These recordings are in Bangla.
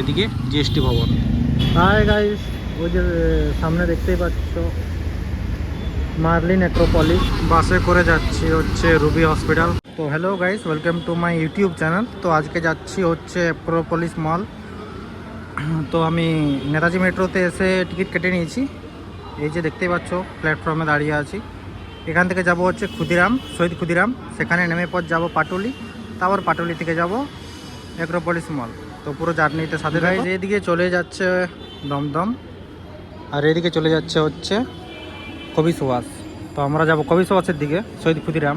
এদিকে জিএসটি ভবন। হাই গাইস ওই যে সামনে দেখতেই পাচ্ছ মার্লিন অ্যাক্রোপলিস বাসে করে যাচ্ছি হচ্ছে রুবি হসপিটাল তো hello guys welcome to my YouTube channel তো আজকে যাচ্ছি হচ্ছে অ্যাক্রোপলিস মল তো আমি নেতাজি মেট্রোতে এসে টিকিট কেটে নিয়েছি। এই যে দেখতেই পাচ্ছ প্ল্যাটফর্মে দাঁড়িয়ে আছি। এখান থেকে যাব হচ্ছে ক্ষুদিরাম শহীদ ক্ষুদিরাম। সেখানে নেমে পর যাব পাটুলি। তারপর পাটুলি থেকে যাব অ্যাক্রোপলিস মল তো পুরো জার্নিতে সাথে গাইজ এদিকে চলে যাচ্ছে দমদম আর এদিকে চলে যাচ্ছে হচ্ছে কবি সুভাষ। তো আমরা যাব কবি সুভাষের দিকে শহীদ ক্ষুদিরাম।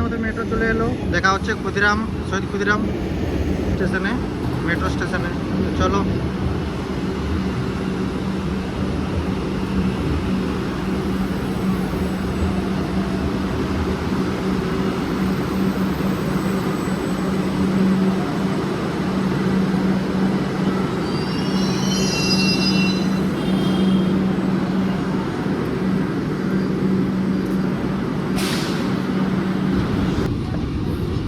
আমাদের মেট্রো চলে এলো। দেখা হচ্ছে ক্ষুদিরাম শহীদ ক্ষুদিরাম স্টেশনে মেট্রো স্টেশনে চলো।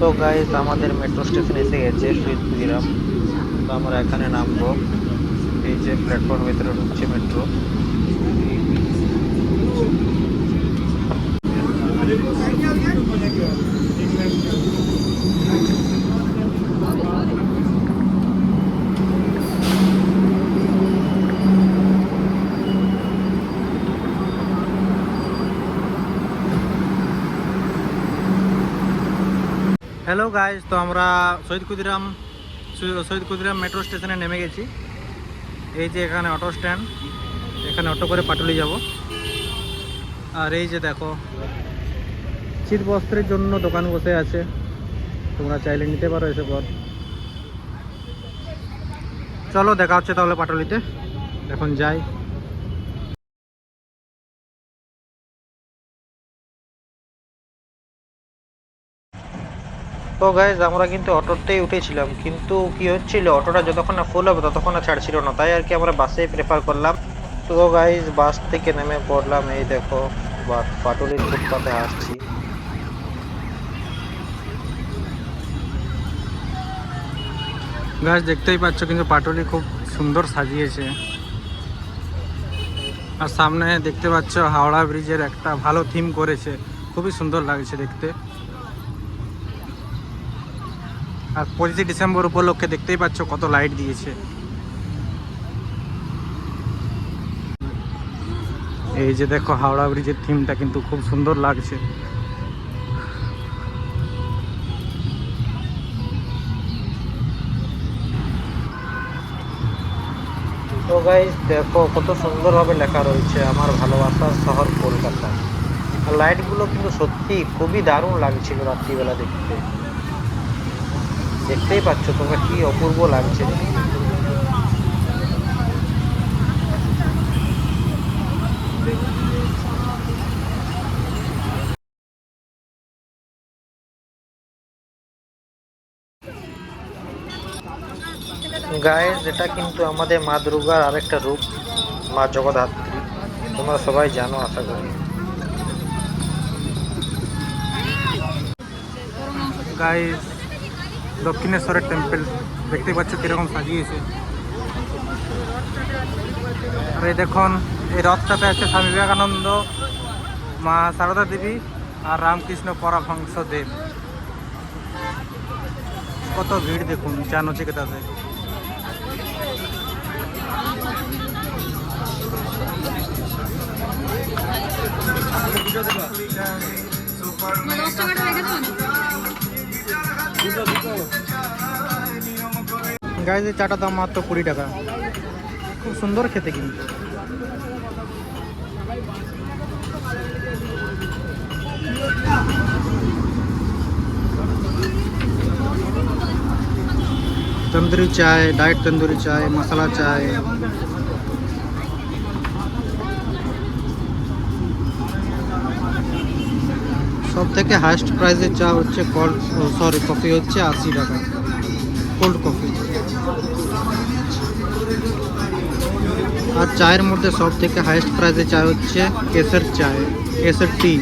তো গাইজ আমাদের মেট্রো স্টেশন এসে গেছে ক্ষুদিরাম তো আমরা এখানে নামবো। এই যে প্ল্যাটফর্ম ভিতরে ঢুকছে মেট্রো হ্যালো গাইজ তো আমরা শহীদ ক্ষুদিরাম শহী- শহীদ ক্ষুদিরাম মেট্রো স্টেশনে নেমে গেছি। এই যে এখানে অটো স্ট্যান্ড এখানে অটো করে পাটুলি যাব। আর এই যে দেখো, শীত বস্ত্রের জন্য দোকান বসে আছে। তোমরা চাইলে নিতে পারো এসে পর চলো, দেখা হচ্ছে তাহলে পাটুলিতে। এখন যাই। তো গাইজ আমরা কিন্তু অটোতেই উঠেছিলাম। কিন্তু কি হচ্ছিল, অটোটা যতক্ষণ না ফুল হবে ততক্ষণ না ছাড়ছিল না। তাই আর কি আমরা বাসেই প্রেফার করলাম। তো গাইজ বাস থেকে নেমে পড়লাম। এই দেখো পাটুলির ফুটপাতে আসছি। গাছ দেখতেই পাচ্ছ কিন্তু পাটুলি খুব সুন্দর সাজিয়েছে। আর সামনে দেখতে পাচ্ছ হাওড়া ব্রিজের একটা ভালো থিম করেছে। খুবই সুন্দর লাগছে দেখতে। আর পঁচিশে ডিসেম্বর উপলক্ষে দেখতেই পাচ্ছ কত লাইট দিয়েছে। এই যে দেখো হাওড়া ব্রিজের থিমটা কিন্তু খুব সুন্দর লাগছে। তো দেখো কত সুন্দরভাবে লেখা রয়েছে আমার ভালোবাসার শহর কলকাতা। লাইটগুলো কিন্তু সত্যি খুবই দারুণ লাগছিল রাত্রিবেলা দেখতে। দেখতেই পাচ্ছ তোমরা কি অপূর্ব লাগছে। গায়েস এটা কিন্তু আমাদের মা দুর্গার আরেকটা রূপ, মা জগদ্ধাত্রী। তোমরা সবাই জানো, আশা করি। গাইস দক্ষিণেশ্বরের টেম্পল দেখতে পাচ্ছ কীরকম সাজিয়েছে। আর এই দেখুন, এই রথটাতে আছে স্বামী বিবেকানন্দ, মা সারদা দেবী আর রামকৃষ্ণ পরমহংস দেব কত ভিড় দেখুন চা নচিকেতাতে গাইজের চাটা দাম মাত্র কুড়ি টাকা। খুব সুন্দর খেতে কিন্তু। তন্দুরি চায় ডায়েট তন্দুরি চায় মশলা চায় সব থেকে হাইস্ট প্রাইসের চা হচ্ছে কোল্ড সরি কফি হচ্ছে আশি টাকা। কোল্ড কফি আর চায়ের মধ্যে সব থেকে হাইয়েস্ট প্রাইসে চা হচ্ছে কেসের চায় কেসের টি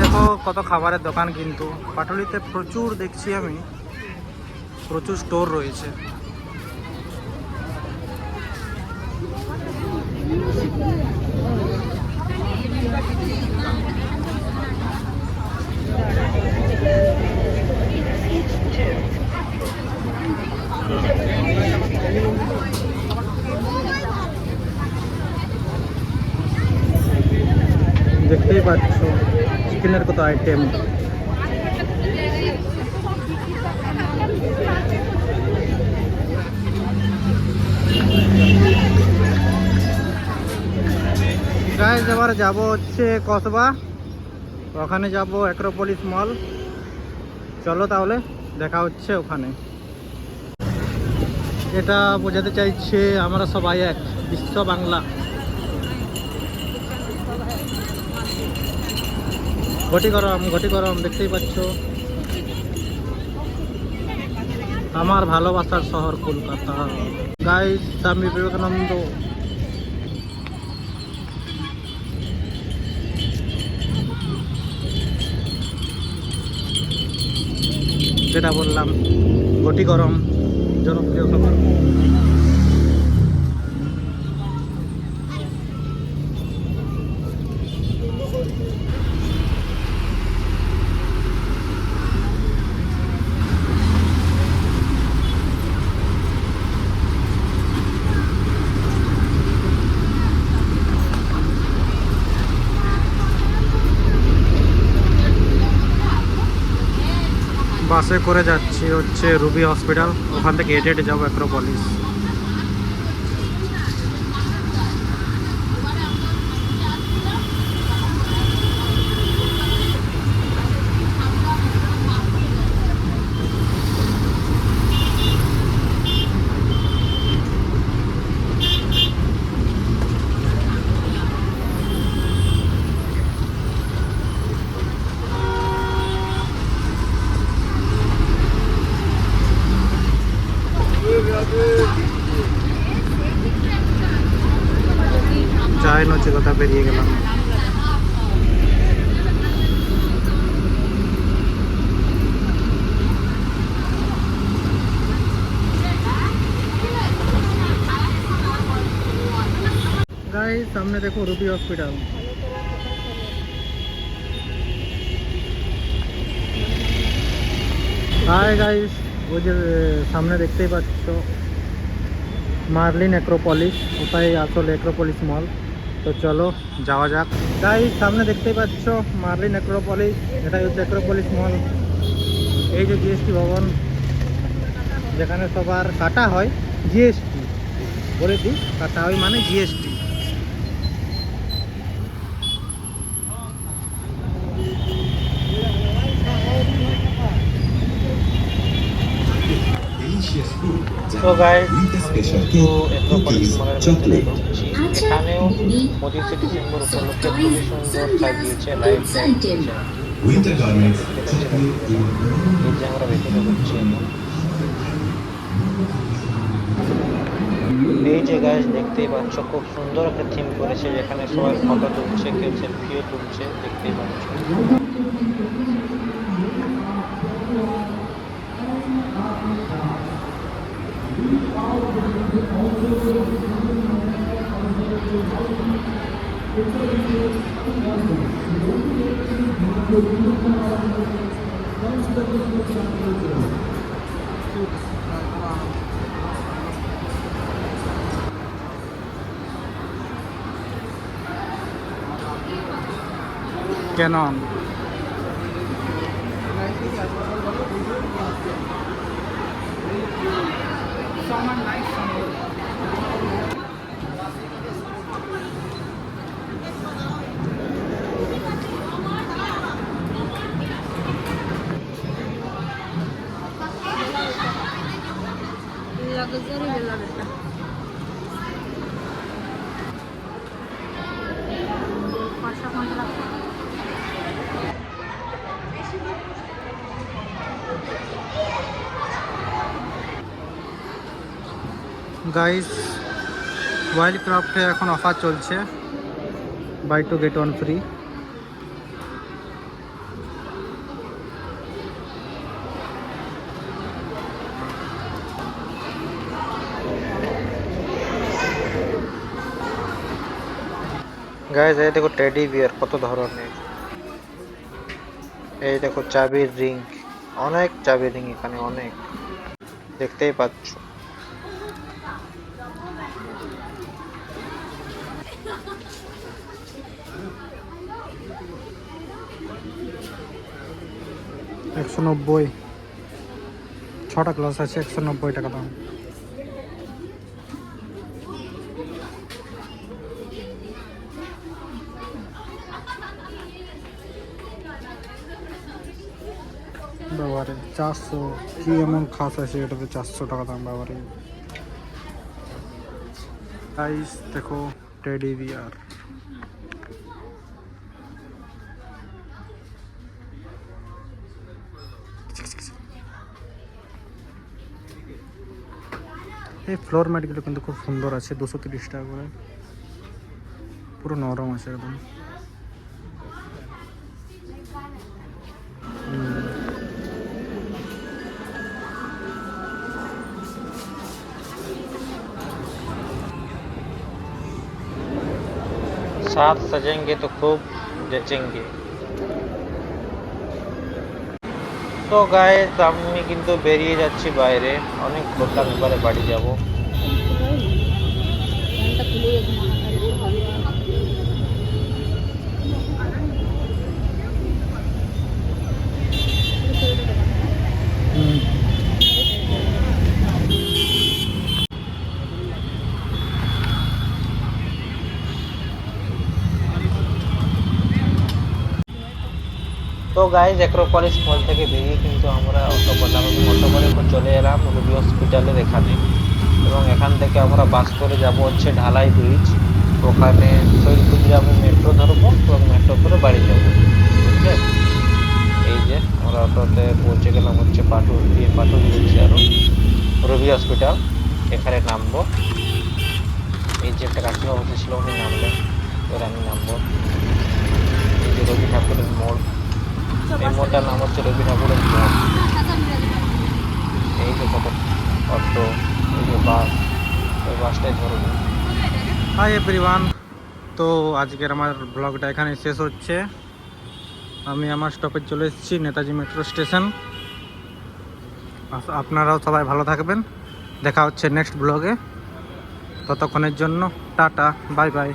দেখো কত খাবারের দোকান কিন্তু। পাটুলিতে প্রচুর দেখছি আমি। প্রচুর স্টোর রয়েছে দেখতেই পাচ্ছ চিকেনের কত আইটেম এবার যাব হচ্ছে কসবা। ওখানে যাব অ্যাক্রোপলিস মল চলো তাহলে, দেখা হচ্ছে ওখানে। এটা বোঝাতে চাইছে আমরা সবাই এক, বিশ্ব বাংলা। ঘটি গরম ঘটি গরম দেখতেই পাচ্ছ। আমার ভালোবাসার শহর কলকাতা। গাই স্বামী বিবেকানন্দ। যেটা বললাম ঘটি গরম জনপ্রিয় খাবার। বাসে করে যাচ্ছি হচ্ছে রুবি হসপিটাল। ওখান থেকে হেঁটে হেঁটে যাব অ্যাক্রোপলিস চায় নচিকতা পেরিয়ে গেলাম গাইস সামনে দেখো রুবি হসপিটাল হাই গাইস ওই যে সামনে দেখতেই পাচ্ছ মার্লিন অ্যাক্রোপলিস ওটাই আসলে অ্যাক্রোপলিস মল তো চলো যাওয়া যাক। তাই সামনে দেখতেই পাচ্ছ মার্লিন অ্যাক্রোপলিস এটাই হচ্ছে অ্যাক্রোপলিস মল এই যে জিএসটি ভবন যেখানে সবার কাটা হয় জিএসটি বলে দিই কাটা হয় মানে জিএসটি তো cake, ভিতরে chocolate. ঢুকছি আচ্ছা, এখানেও উপলক্ষে খুবই সুন্দর সাজিয়েছে এই যে আমরা এই যে গাছ দেখতেই পাচ্ছ খুব সুন্দর একটা থিম করেছে যেখানে সবাই ফটো তুলছে কেউ সেলফিও তুলছে দেখতেই পাচ্ছ। Canon. Someone likes someone. Guys wild ক্রাফটে এখন অফার চলছে। Buy two get one free guys এই দেখো টেডি বিয়ার কত ধরনের। এই দেখো চাবির রিং অনেক চাবির রিং এখানে, অনেক। দেখতেই পাচ্ছ। একশো নব্বই। ছটা ক্লাস আছে, একশো নব্বই টাকা দাম। বাবারে চারশো, কি এমন খাস আছে এটাতে চারশো টাকা দাম বাবারে গাইস দেখো টেডি বিয়ার এই ফ্লোর ম্যাটগুলো কিন্তু খুব সুন্দর আছে দুশো তিরিশ টাকা করে পুরো নরম আছে একদম হুম। साथ सजेंगे तो खूब जचेंगे তো গায়ে আমি কিন্তু বেরিয়ে যাচ্ছি বাইরে। অনেক ঘুরলাম এবারে বাড়ি যাব। গাইজ অ্যাক্রোপলিস মল থেকে বেরিয়ে কিন্তু আমরা অটো করলাম এবং অটো করে চলে এলাম রুবি হসপিটালের এখানে। এবং এখান থেকে আমরা বাস করে যাব হচ্ছে ঢালাই ব্রিজ ওখানে শহীদপুর যাব মেট্রো ধরবো এবং মেট্রো করে বাড়ি যাব। বুঝলে এই যে আমরা অটোতে পৌঁছে গেলাম হচ্ছে পাটুর দিয়ে পাটুর বলছি আরও রবি হসপিটাল এখানে নামবো। এই যে একটা কাকিমা বসেছিল উনি নামলেন। এবার আমি নামবো। এই যে রবি ঠাকুরের মোড়। এই মোড়টার নাম হচ্ছে রবি ঠাকুরের মোড় এই যে কত অটো এই যে বাস ওই বাসটাই ধরবো হাই এভরিওয়ান তো আজকের আমার ব্লগটা এখানে শেষ হচ্ছে। আমি আমার স্টপে চলে এসেছি নেতাজি মেট্রো স্টেশন আপনারাও সবাই ভালো থাকবেন। দেখা হচ্ছে নেক্সট ব্লগে ততক্ষণের জন্য টাটা বাই বাই